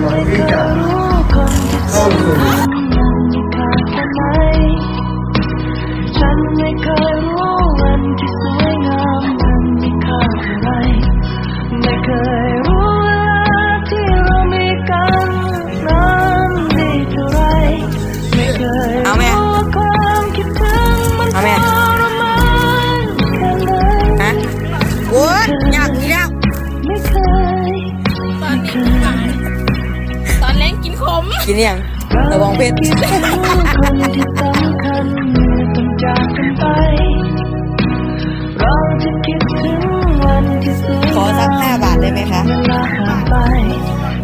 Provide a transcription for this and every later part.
ไรไม่เคยเอาแม่รู้ว่าความคิดถึงมันทเอาแม่รมาแค่ไหนฮะโอ้ยอยากกินแล้ว กินขมกินยังระวังเพชรคิดถึงคนที่สำคัญเมื่อต้องจากกันไปเราจะคิดถึงวันที่สวยขอสักห้าบาทได้ไหมคะเวลาผ่านไป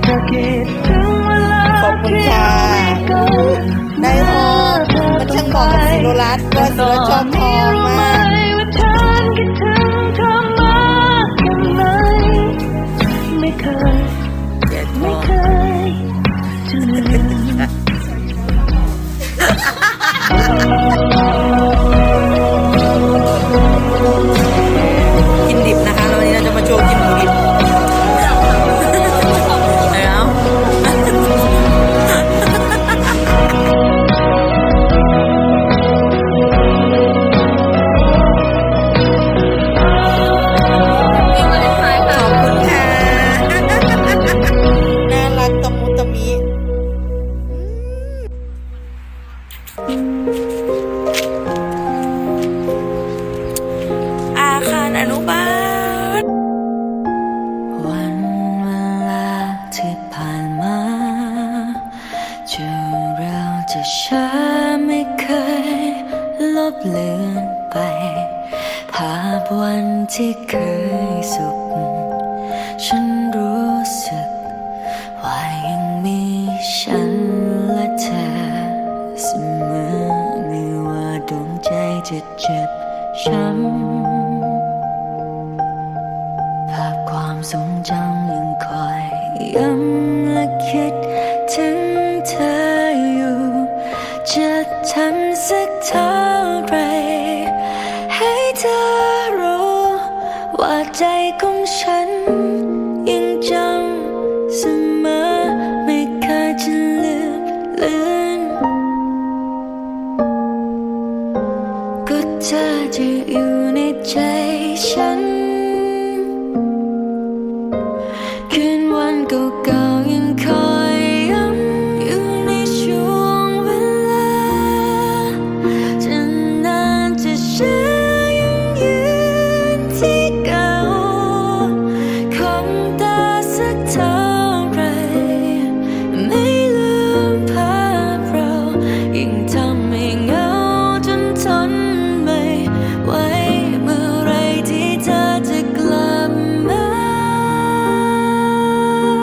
จะคิดถึงเวลาขอบคุณที่ค่ะเรามีกันได้ทองมันช่างเหมาะกับซิโรรัสว่าซิโรชอบทอ บเลือนไป ภาพวันที่เคยสุข ฉันรู้สึก ว่ายังมีฉันและเธอเสมอไม่ว่าดวงใจจะเจ็บช้ำภาพความทรงจำยังคอยย้ำและคิดถึงเธออยู่ จะทำสักเท่า ไร ให้เธอรู้ว่าใจของฉัน ยังจำเสมอไม่เคยจะลืมเลือนก็เธอจะอยู่ในใจฉัน